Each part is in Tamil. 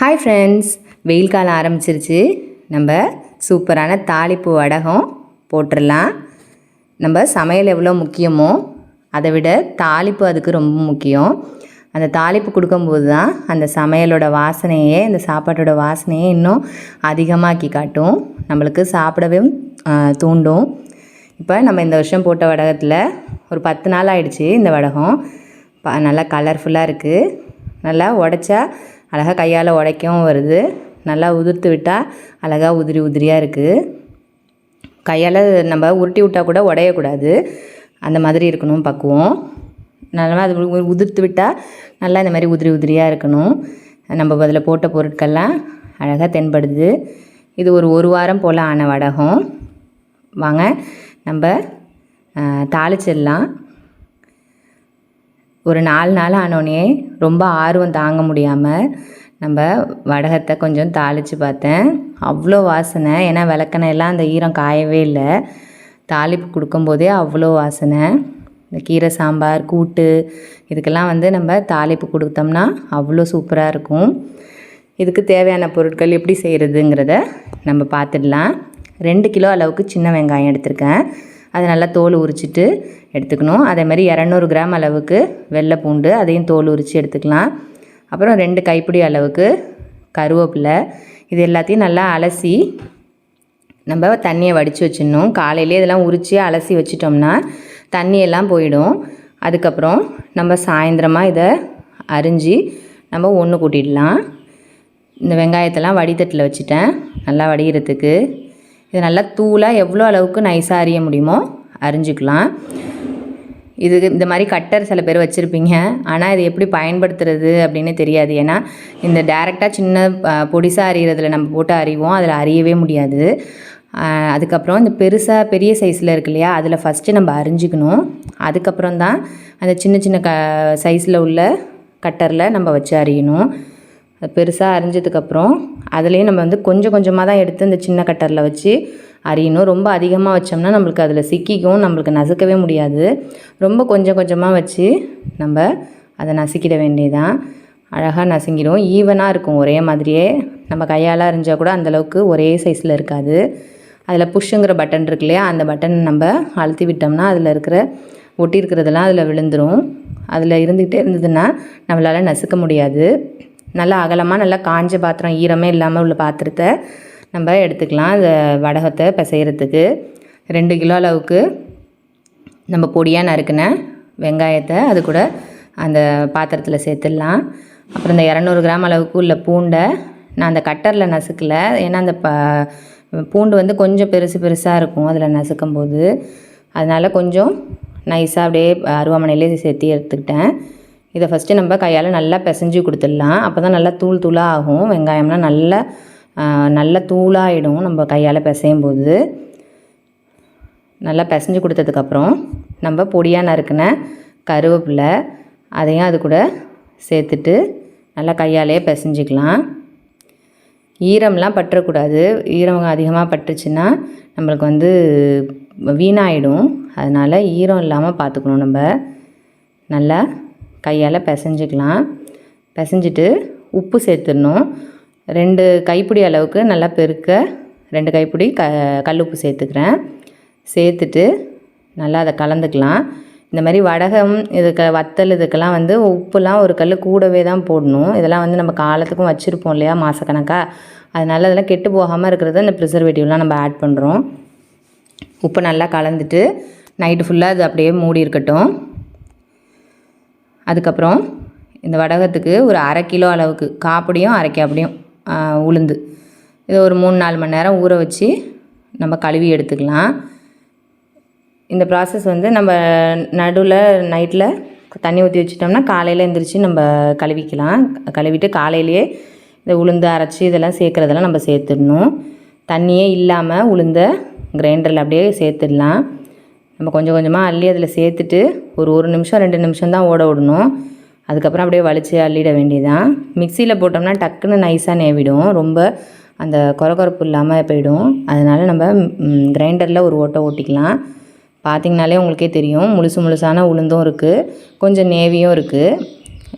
ஹாய் ஃப்ரெண்ட்ஸ் வெயில் காலம் ஆரம்பிச்சிருச்சு. நம்ம சூப்பரான தாளிப்பு வடகம் போட்டுடலாம் நம்ம சமையல் எவ்வளோ முக்கியமோ அதை விட தாளிப்பு அதுக்கு ரொம்ப முக்கியம். அந்த தாளிப்பு கொடுக்கும்போது தான் அந்த சமையலோட வாசனையே அந்த சாப்பாட்டோட வாசனையே இன்னும் அதிகமாக்கி காட்டும். நம்மளுக்கு சாப்பிடவே தூண்டும். இப்போ நம்ம இந்த வருஷம் போட்ட வடகத்தில் ஒரு பத்து நாள் ஆயிடுச்சு இந்த வடகம். ப நல்லா கலர்ஃபுல்லாக இருக்குது நல்லா உடச்சா அழகாக கையால் உடைக்கவும் வருது. நல்லா உதிர்த்து விட்டால் அழகாக உதிரி உதிரியாக இருக்குது கையால் நம்ம உருட்டி விட்டால் கூட உடையக்கூடாது அந்த மாதிரி இருக்கணும் பக்குவம். நல்லா அது உதிர்த்து விட்டால் நல்லா இந்த மாதிரி உதிரி உதிரியாக இருக்கணும். நம்ம அதில் போட்ட பொருட்கள்லாம் அழகாக தென்படுது. இது ஒரு ஒரு வாரம் போல் ஆன வடகம். வாங்க நம்ம தாளிச்சிடலாம். ஒரு நாலு நாள் ஆனோடனே ரொம்ப ஆர்வம் தாங்க முடியாமல் நம்ம வடகத்தை கொஞ்சம் தாளித்து பார்த்தேன். அவ்வளோ வாசனை. ஏன்னா விளக்கணையெல்லாம் அந்த ஈரம் காயவே இல்லை. தாளிப்பு கொடுக்கும்போதே அவ்வளோ வாசனை. இந்த கீரை சாம்பார் கூட்டு இதுக்கெல்லாம் வந்து நம்ம தாளிப்பு கொடுத்தோம்னா அவ்வளோ சூப்பராக இருக்கும். இதுக்கு தேவையான பொருட்கள் எப்படி செய்கிறதுங்கிறத நம்ம பார்த்துடலாம். ரெண்டு கிலோ அளவுக்கு சின்ன வெங்காயம் எடுத்திருக்கேன். அதை நல்லா தோல் உரிச்சிட்டு எடுத்துக்கணும். அதே மாதிரி இரநூறு கிராம் அளவுக்கு வெள்ளை பூண்டு அதையும் தோல் உரித்து எடுத்துக்கலாம். அப்புறம் ரெண்டு கைப்பிடி அளவுக்கு கருவேப்பிலை. இது எல்லாத்தையும் நல்லா அலசி நம்ம தண்ணியை வடித்து வச்சிடணும். காலையிலே இதெல்லாம் உரித்து அலசி வச்சிட்டோம்னா தண்ணியெல்லாம் போயிடும். அதுக்கப்புறம் நம்ம சாயந்தரமாக இதை அரிஞ்சு நம்ம ஒன்று கூட்டிடலாம். இந்த வெங்காயத்தெல்லாம் வடித்தட்டில் வச்சுட்டேன். நல்லா வடிகிறதுக்கு. இது நல்லா தூளாக எவ்வளோ அளவுக்கு நைஸாக அறிய முடியுமோ அறிஞ்சிக்கலாம் இது இந்த மாதிரி கட்டர் சில பேர் வச்சுருப்பீங்க. ஆனால் இது எப்படி பயன்படுத்துறது அப்படின்னு தெரியாது. ஏன்னா இந்த டேரெக்டாக சின்ன பொடிசாக அறிகிறதுல நம்ம போட்டு அறிவோம் அதில் அறியவே முடியாது. அதுக்கப்புறம் இந்த பெருசாக பெரிய சைஸில் இருக்கு இல்லையா? அதில் ஃபஸ்ட்டு நம்ம அரிஞ்சிக்கணும். அதுக்கப்புறம் தான் அந்த சின்ன சின்ன க சைஸில் உள்ள கட்டரில் நம்ம வச்சு அறியணும் பெருசாக அரிஞ்சதுக்கப்புறம் அதுலேயும் நம்ம வந்து கொஞ்சம் கொஞ்சமாக தான் எடுத்து இந்த சின்ன கட்டரில் வச்சு அரியணும். ரொம்ப அதிகமாக வச்சோம்னா நம்மளுக்கு அதில் சிக்கிக்கும் நம்மளுக்கு நசுக்கவே முடியாது. ரொம்ப கொஞ்சம் கொஞ்சமாக வச்சு நம்ம அதை நசுக்கிட வேண்டியதான் அழகாக நசுங்கிடும் ஈவனாக இருக்கும். ஒரே மாதிரியே நம்ம கையால் அரிஞ்சால் கூட அந்தளவுக்கு ஒரே சைஸில் இருக்காது. அதில் புஷ்ஷுங்கிற பட்டன் இருக்கு இல்லையா? அந்த பட்டன் நம்ம அழுத்தி விட்டோம்னா அதில் இருக்கிற ஒட்டி இருக்கிறதெல்லாம் அதில் விழுந்துடும் அதில் இருந்துக்கிட்டே இருந்ததுன்னா நம்மளால் நசுக்க முடியாது. நல்லா அகலமாக நல்லா காஞ்ச பாத்திரம் ஈரமே இல்லாமல் உள்ள பாத்திரத்தை நம்ம எடுத்துக்கலாம். அந்த வடகத்தை பிசைகிறதுக்கு ரெண்டு கிலோ அளவுக்கு நம்ம பொடியாக நறுக்கின வெங்காயத்தை அது கூட அந்த பாத்திரத்தில் சேர்த்துடலாம். அப்புறம் இந்த இரநூறு கிராம் அளவுக்கு உள்ள பூண்டை நான் அந்த கட்டரில் நசுக்கலை. ஏன்னா அந்த ப பூண்டு வந்து கொஞ்சம் பெருசு பெருசாக இருக்கும் அதில் நசுக்கும் போது அதனால் கொஞ்சம் நைஸாக அப்படியே அருவாமனையிலே சேர்த்து எடுத்துக்கிட்டேன். இதை ஃபஸ்ட்டு நம்ம கையால் நல்லா பிசைஞ்சு கொடுத்துடலாம். அப்போ தான் நல்லா தூள் தூளாக ஆகும். வெங்காயம்லாம் நல்லா நல்ல நல்லா தூளாகிடும் நம்ம கையால் பிசையும் போது நல்லா பிசைஞ்சு கொடுத்ததுக்கப்புறம் நம்ம பொடியாக நறுக்கின கருவேப்பிலை அதையும் அது கூட சேர்த்துட்டு நல்லா கையாலே பிசைஞ்சிக்கலாம். ஈரம்லாம் பற்றக்கூடாது. ஈரம் அதிகமாக பட்டுச்சுன்னா நம்மளுக்கு வந்து வீணாயிடும். அதனால் ஈரம் இல்லாமல் பார்த்துக்கணும் நம்ம. நல்லா கையால் பிசைஞ்சிக்கலாம். பிசைஞ்சிட்டு உப்பு சேர்த்துடணும். ரெண்டு கைப்பிடி அளவுக்கு நல்லா பெருக்க ரெண்டு கைப்பிடி க கல்லுப்பு சேர்த்துக்கிறேன். சேர்த்துட்டு நல்லா அதை கலந்துக்கலாம். இந்த மாதிரி வடகம் இதுக்கு வத்தல் இதுக்கெல்லாம் வந்து உப்புலாம் ஒரு கல் கூடவே தான் போடணும். இதெல்லாம் வந்து நம்ம காலத்துக்கும் வச்சுருப்போம் இல்லையா மாதக்கணக்காக அதனால் அதெல்லாம் கெட்டு போகாமல் இருக்கிறது இந்த ப்ரிசர்வேட்டிவ்லாம் நம்ம ஆட் பண்ணுறோம் உப்பு நல்லா கலந்துட்டு நைட்டு ஃபுல்லாக அது அப்படியே மூடி இருக்கட்டும். அதுக்கப்புறம் இந்த வடகத்துக்கு ஒரு அரை கிலோ அளவுக்கு காப்படியும் அரை காப்படியும் உளுந்து. இதை ஒரு மூணு நாலு மணி நேரம் ஊற வச்சு நம்ம கழுவி எடுத்துக்கலாம். இந்த ப்ராசஸ் வந்து நம்ம நடுவில் நைட்டில் தண்ணி ஊற்றி வச்சிட்டோம்னா காலையில் எழுந்திரிச்சு நம்ம கழுவிக்கலாம். கழுவிட்டு காலையிலேயே இந்த உளுந்து அரைச்சி இதெல்லாம் சேர்க்குறதெல்லாம் நம்ம சேர்த்துடணும். தண்ணியே இல்லாமல் உளுந்த கிரைண்டரில் அப்படியே சேர்த்துடலாம். நம்ம கொஞ்சம் கொஞ்சமாக அள்ளி அதில் சேர்த்துட்டு ஒரு ஒரு நிமிஷம் ரெண்டு நிமிஷம் தான் ஓட விடணும். அதுக்கப்புறம் அப்படியே வலிச்சு அள்ளிட வேண்டியதான் மிக்சியில் போட்டோம்னா டக்குன்னு நைஸாக நேவிடும். ரொம்ப அந்த குறகுறப்பு இல்லாமல் போயிடும். அதனால் நம்ம கிரைண்டரில் ஒரு ஓட்டை ஓட்டிக்கலாம். பார்த்திங்கனாலே உங்களுக்கே தெரியும். முழுசு முழுசான உளுந்தும் இருக்குது கொஞ்சம் நேவியும் இருக்குது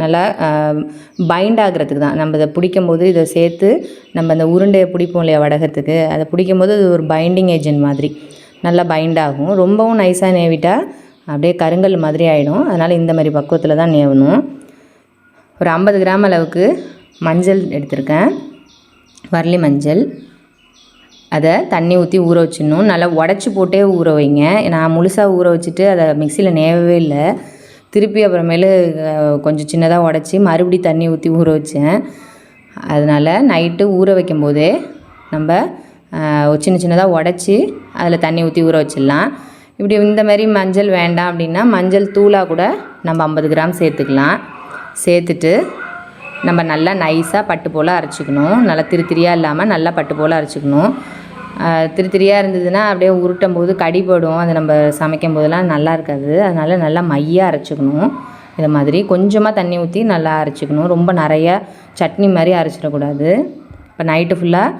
நல்லா பைண்ட் ஆகிறதுக்கு தான். நம்ம இதை பிடிக்கும் போது இதை சேர்த்து நம்ம அந்த உருண்டையை பிடிப்போம் இல்லையா வடகத்துக்கு. அதை பிடிக்கும் போது அது ஒரு பைண்டிங் ஏஜென்ட் மாதிரி. நல்லா பைண்ட் ஆகும். ரொம்பவும் நைஸாக நேவிட்டால் அப்படியே கருங்கல் மாதிரி ஆகிடும் அதனால் இந்த மாதிரி பக்குவத்தில் தான் நேவணும். ஒரு ஐம்பது கிராம் அளவுக்கு மஞ்சள் எடுத்திருக்கேன். வரலி மஞ்சள். அதை தண்ணி ஊற்றி ஊற வச்சிடணும். நல்லா உடச்சி போட்டே ஊற வைங்க. நான் முழுசாக ஊற வச்சுட்டு அதை மிக்சியில் நேவவே இல்லை. திருப்பி அப்புறமேலு கொஞ்சம் சின்னதாக உடச்சி மறுபடியும் தண்ணி ஊற்றி ஊற வச்சேன். அதனால் நைட்டு ஊற வைக்கும் போதே நம்ம சின்ன சின்னதாக உடச்சி அதில் தண்ணி ஊற்றி ஊற வச்சிடலாம். இப்படி இந்த மாதிரி மஞ்சள் வேண்டாம் அப்படின்னா மஞ்சள் தூளாக கூட நம்ம ஐம்பது கிராம் சேர்த்துக்கலாம். சேர்த்துட்டு நம்ம நல்லா நைஸாக பட்டு போல் அரைச்சிக்கணும். நல்லா திருத்திரியாக இல்லாமல் நல்லா பட்டு போல் அரைச்சிக்கணும். திருத்திரியாக திரியாக இருந்ததுன்னா அப்படியே உருட்டும் போது கடிபடும் அது நம்ம சமைக்கும் போதெல்லாம் நல்லா இருக்காது. அதனால் நல்லா மையாக அரைச்சிக்கணும். இது மாதிரி கொஞ்சமாக தண்ணி ஊற்றி நல்லா அரைச்சிக்கணும். ரொம்ப நிறைய சட்னி மாதிரி அரைச்சிடக்கூடாது. இப்போ நைட்டு ஃபுல்லாக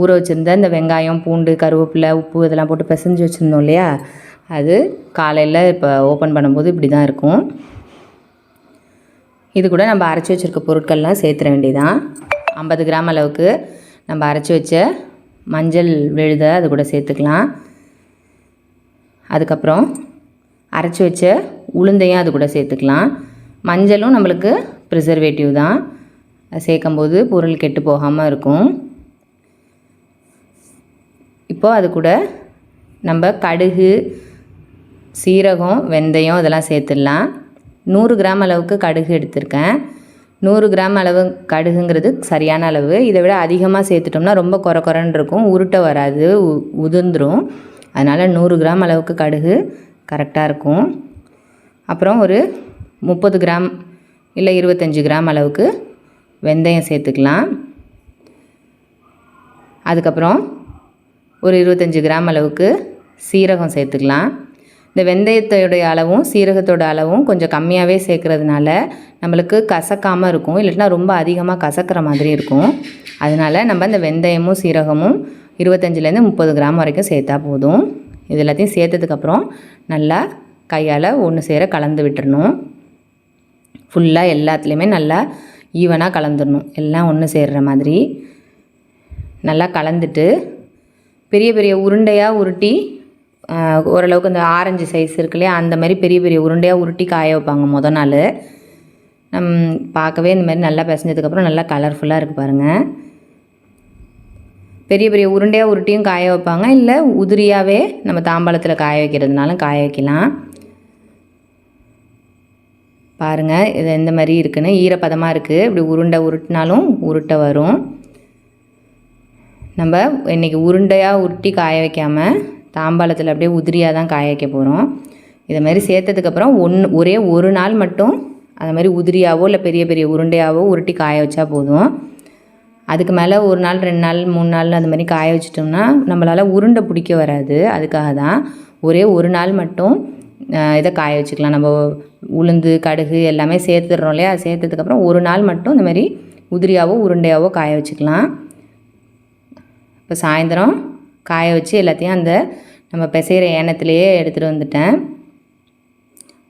ஊற வச்சுருந்த இந்த வெங்காயம் பூண்டு கருவேப்பிலை உப்பு இதெல்லாம் போட்டு பிசைஞ்சு வச்சுருந்தோம் இல்லையா? அது காலையில் இப்போ ஓப்பன் பண்ணும்போது இப்படி தான் இருக்கும். இது கூட நம்ம அரைச்சி வச்சுருக்க பொருட்கள்லாம் சேர்த்துற வேண்டியதான் ஐம்பது கிராம் அளவுக்கு நம்ம அரைச்சி வச்ச மஞ்சள் விழுத அது கூட சேர்த்துக்கலாம். அதுக்கப்புறம் அரைச்சி வச்ச உளுந்தையும் அது கூட சேர்த்துக்கலாம். மஞ்சளும் நம்மளுக்கு ப்ரிசர்வேட்டிவ் தான். சேர்க்கும்போது பொருள் கெட்டு போகாமல் இருக்கும். இப்போது அது கூட நம்ம கடுகு சீரகம் வெந்தயம் இதெல்லாம் சேர்த்துடலாம். நூறு கிராம் அளவுக்கு கடுகு எடுத்திருக்கேன். நூறு கிராம் அளவு கடுகுங்கிறது சரியான அளவு. இதை விட அதிகமாக சேர்த்துட்டோம்னா ரொம்ப குறை குறைன்னு இருக்கும். உருட்ட வராது உ உதிர்ந்துடும் அதனால் நூறு கிராம் அளவுக்கு கடுகு கரெக்டாக இருக்கும். அப்புறம் ஒரு முப்பது கிராம் இல்லை இருபத்தஞ்சி கிராம் அளவுக்கு வெந்தயம் சேர்த்துக்கலாம். அதுக்கப்புறம் ஒரு இருபத்தஞ்சி கிராம் அளவுக்கு சீரகம் சேர்த்துக்கலாம். இந்த வெந்தயத்தோடைய அளவும் சீரகத்தோட அளவும் கொஞ்சம் கம்மியாகவே சேர்க்குறதுனால நம்மளுக்கு கசக்காமல் இருக்கும். இல்லைன்னா ரொம்ப அதிகமாக கசக்கிற மாதிரி இருக்கும். அதனால் நம்ம இந்த வெந்தயமும் சீரகமும் இருபத்தஞ்சிலேருந்து முப்பது கிராம் வரைக்கும் சேர்த்தா போதும். இது எல்லாத்தையும் சேர்த்ததுக்கப்புறம் நல்லா கையால் ஒன்று சேர கலந்து விட்டுறணும். ஃபுல்லாக எல்லாத்துலேயுமே நல்லா ஈவனாக கலந்துடணும். எல்லாம் ஒன்று சேர்ற மாதிரி. நல்லா கலந்துட்டு பெரிய பெரிய உருண்டையாக உருட்டி ஓரளவுக்கு இந்த ஆரஞ்சு சைஸ் இருக்கு இல்லையா அந்த மாதிரி பெரிய பெரிய உருண்டையாக உருட்டி காய வைப்பாங்க முத நாள். நம் பார்க்கவே இந்த மாதிரி நல்லா பிசைஞ்சதுக்கப்புறம் நல்லா கலர்ஃபுல்லாக இருக்குது பாருங்கள் பெரிய பெரிய உருண்டையாக உருட்டியும் காய வைப்பாங்க. இல்லை உதிரியாகவே நம்ம தாம்பாளத்தில் காய வைக்கிறதுனாலும் காய வைக்கலாம். பாருங்கள் இது எந்த மாதிரி இருக்குன்னு ஈரப்பதமாக இருக்குது இப்படி உருண்டை உருட்டினாலும் உருட்டை வரும். நம்ம இன்றைக்கி உருண்டையாக உருட்டி காய வைக்காமல் தாம்பாளத்தில் அப்படியே உதிரியாக தான் காய வைக்க போகிறோம் இதை மாதிரி சேர்த்ததுக்கப்புறம் ஒன்று ஒரே ஒரு நாள் மட்டும் அது மாதிரி உதிரியாவோ இல்லை பெரிய பெரிய உருண்டையாவோ உருட்டி காய வச்சா போதும். அதுக்கு மேலே ஒரு நாள் ரெண்டு நாள் மூணு நாள் அந்த மாதிரி காய வச்சிட்டோம்னா நம்மளால் உருண்டை பிடிக்க வராது. அதுக்காக தான் ஒரே ஒரு நாள் மட்டும் இதை காய வச்சுக்கலாம். நம்ம உளுந்து கடுகு எல்லாமே சேர்த்துடுறோம் இல்லையா? சேர்த்ததுக்கப்புறம் ஒரு நாள் மட்டும் இந்த மாதிரி உதிரியாவோ உருண்டையாவோ காய வச்சுக்கலாம். இப்போ சாயந்தரம் காய வச்சு எல்லாத்தையும் அந்த நம்ம பிசைகிற ஏனத்துலேயே எடுத்துகிட்டு வந்துட்டேன்.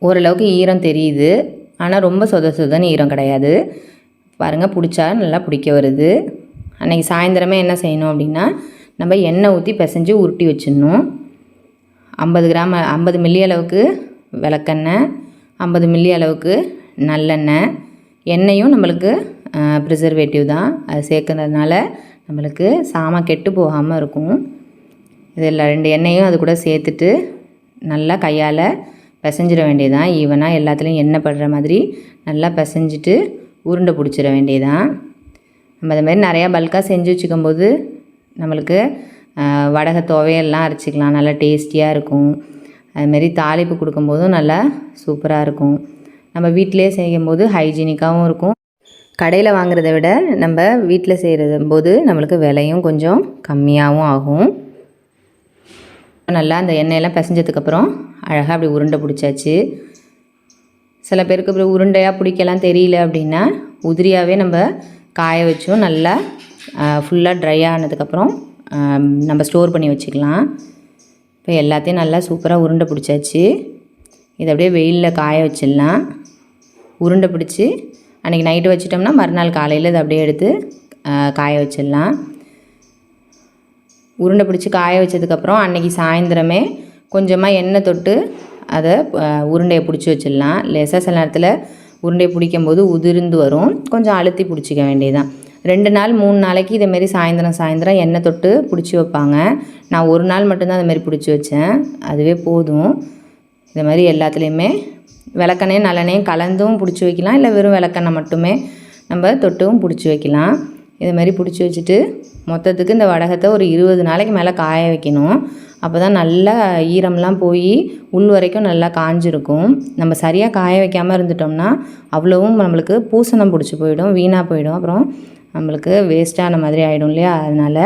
ஓரளவுக்கு ஈரம் தெரியுது. ஆனால் ரொம்ப சொத சொதன்னு ஈரம் கிடையாது. பாருங்கள் பிடிச்சா நல்லா பிடிக்க வருது. அன்றைக்கி சாயந்தரமே என்ன செய்யணும் அப்படின்னா நம்ம எண்ணெய் ஊற்றி பிசைஞ்சு உருட்டி வச்சிடணும். ஐம்பது கிராம் ஐம்பது மில்லி அளவுக்கு விளக்கெண்ணெய் ஐம்பது மில்லி அளவுக்கு நல்லெண்ணெய். எண்ணெயும் நம்மளுக்கு ப்ரிசர்வேட்டிவ் தான். அது சேர்க்கறதுனால நம்மளுக்கு சாமா கெட்டு போகாமல் இருக்கும். இதில் ரெண்டு எண்ணெயும் அது கூட சேர்த்துட்டு நல்லா கையால் பிசைஞ்சிட வேண்டியதான் ஈவனாக எல்லாத்துலேயும் எண்ணெய் படுற மாதிரி நல்லா பிசைஞ்சிட்டு உருண்டை பிடிச்சிட வேண்டியதான் நம்ம அது மாதிரி நிறையா பல்காக செஞ்சு வச்சுக்கும்போது நம்மளுக்கு வடகை துவையெல்லாம் அரைச்சிக்கலாம். நல்லா டேஸ்டியாக இருக்கும். அதுமாரி தாளிப்பு கொடுக்கும்போதும் நல்லா சூப்பராக இருக்கும். நம்ம வீட்டிலே செய்யும்போது ஹைஜீனிக்காகவும் இருக்கும். கடையில் வாங்குறத விட நம்ம வீட்டில் செய்கிறது போது நம்மளுக்கு விலையும் கொஞ்சம் கம்மியாகவும் ஆகும். நல்லா அந்த எண்ணெயெல்லாம் பிசைஞ்சதுக்கப்புறம் அழகாக அப்படி உருண்டை பிடிச்சாச்சு. சில பேருக்கு அப்புறம் உருண்டையாக பிடிக்கலாம் தெரியல அப்படின்னா உதிரியாகவே நம்ம காய வச்சும் நல்லா ஃபுல்லாக ட்ரை ஆனதுக்கப்புறம் நம்ம ஸ்டோர் பண்ணி வச்சுக்கலாம். இப்போ எல்லாத்தையும் நல்லா சூப்பராக உருண்டை பிடிச்சாச்சு. இதை அப்படியே வெயிலில் காய வச்சிடலாம். உருண்டை பிடிச்சி அன்றைக்கி நைட்டு வச்சிட்டோம்னா மறுநாள் காலையில் இதை அப்படியே எடுத்து காய வச்சிடலாம். உருண்டை பிடிச்சி காய வச்சதுக்கப்புறம் அன்றைக்கி சாயந்தரமே கொஞ்சமாக எண்ணெய் தொட்டு அதை உருண்டையை பிடிச்சி வச்சிடலாம். லேசாக சில நேரத்தில் உருண்டையை பிடிக்கும்போது உதிர்ந்து வரும். கொஞ்சம் அழுத்தி பிடிச்சிக்க வேண்டியதுதான். ரெண்டு நாள் மூணு நாளைக்கு இதேமாரி சாயந்தரம் சாயந்தரம் எண்ணெய் தொட்டு பிடிச்சி வைப்பாங்க. நான் ஒரு நாள் மட்டும்தான் அதுமாரி பிடிச்சி வச்சேன். அதுவே போதும். இந்த மாதிரி எல்லாத்துலேயுமே விளக்கெண்ணையும் நல்லெண்ணையும் கலந்தும் பிடிச்சி வைக்கலாம். இல்லை வெறும் விளக்கெண்ணெய் மட்டுமே நம்ம தொட்டும் பிடிச்சி வைக்கலாம். இது மாதிரி பிடிச்சி வச்சுட்டு மொத்தத்துக்கு இந்த வடகத்தை ஒரு இருபது நாளைக்கு மேலே காய வைக்கணும். அப்போ தான் நல்லா ஈரம்லாம் போய் உள் வரைக்கும் நல்லா காஞ்சிருக்கும். நம்ம சரியாக காய வைக்காமல் இருந்துட்டோம்னா அவ்வளவும் நம்மளுக்கு பூசணம் பிடிச்சி போயிடும் வீணாக போயிடும். அப்புறம் நம்மளுக்கு வேஸ்ட்டான மாதிரி ஆகிடும் இல்லையா? அதனால்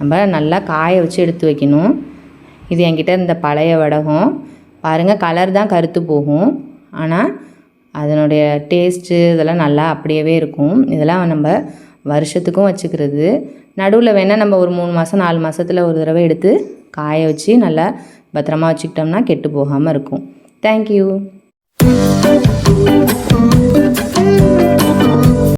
நம்ம நல்லா காய வச்சு எடுத்து வைக்கணும். இது என்கிட்ட இந்த பழைய வடகம். பாருங்கள் கலர் தான் கருத்து போகும். ஆனால் அதனுடைய டேஸ்ட்டு இதெல்லாம் நல்லா அப்படியே இருக்கும். இதெல்லாம் நம்ம வருஷத்துக்கும் வச்சுக்கிறது. நடுவில் வேணால் நம்ம ஒரு மூணு மாதம் நாலு மாதத்தில் ஒரு தடவை எடுத்து காய வச்சு நல்லா பத்திரமா வச்சுக்கிட்டோம்னா கெட்டு போகாமல் இருக்கும். தேங்க்யூ